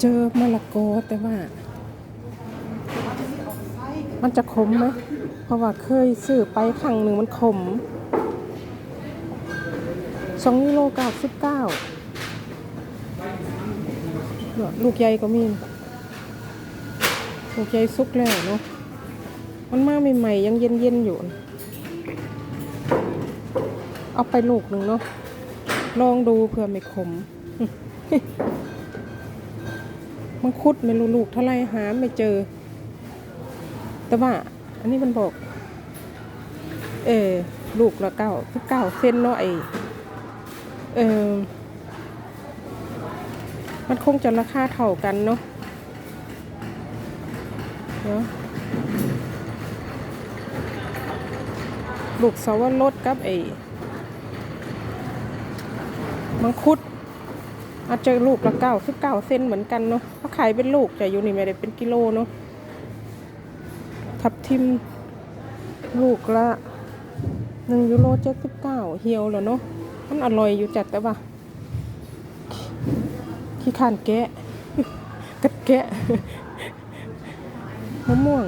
เจอมะละกอแต่ว่า มันจะขมไหมเพราะว่าเคยซื้อไปครั้งหนึ่งมันขมสองกิโลกาสิบเก้าลูกใหญ่ก็มี ลูกใหญ่สุกแล้วเนาะมันมาใหม่ๆยังเย็นๆอยู่ เอาไปลูกหนึ่งเนาะลองดูเผื่อไม่ขม มังคุดไม่รู้ลูกเท่าไรหาไม่เจอ แต่ว่า อันนี้มันบอก เออลูกละเก้าสิบเก้าเซนเนาะไอเออมันคงจะราคาเท่ากันเนาะเนาะลูกสาวรสกับไอมังคุด อาจจะลูกละเก้าสิบเก้าเซนเหมือนกันเนาะเขาขายเป็นลูกแต่อยู่นี่ไม่ได้เป็นกิโลเนาะทับทิมลูกละหนึ่งยูโรเจ็ดสิบเก้าเฮียวแล้วเนาะมันอร่อยอยู่จัดแต่ว่าขี้ขานแกะกัดแกะมะม่วง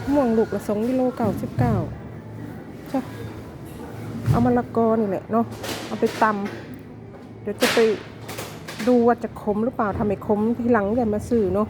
มะม่วงลูกละสองกิโลเก้าสิบเก้าจ้ะเอามะละกอนี่แหละเนาะเอาไปตำ เดี๋ยวจะไปดูว่าจะคมหรือเปล่าทำไมคมทีหลังอย่ามาสื่อเนาะ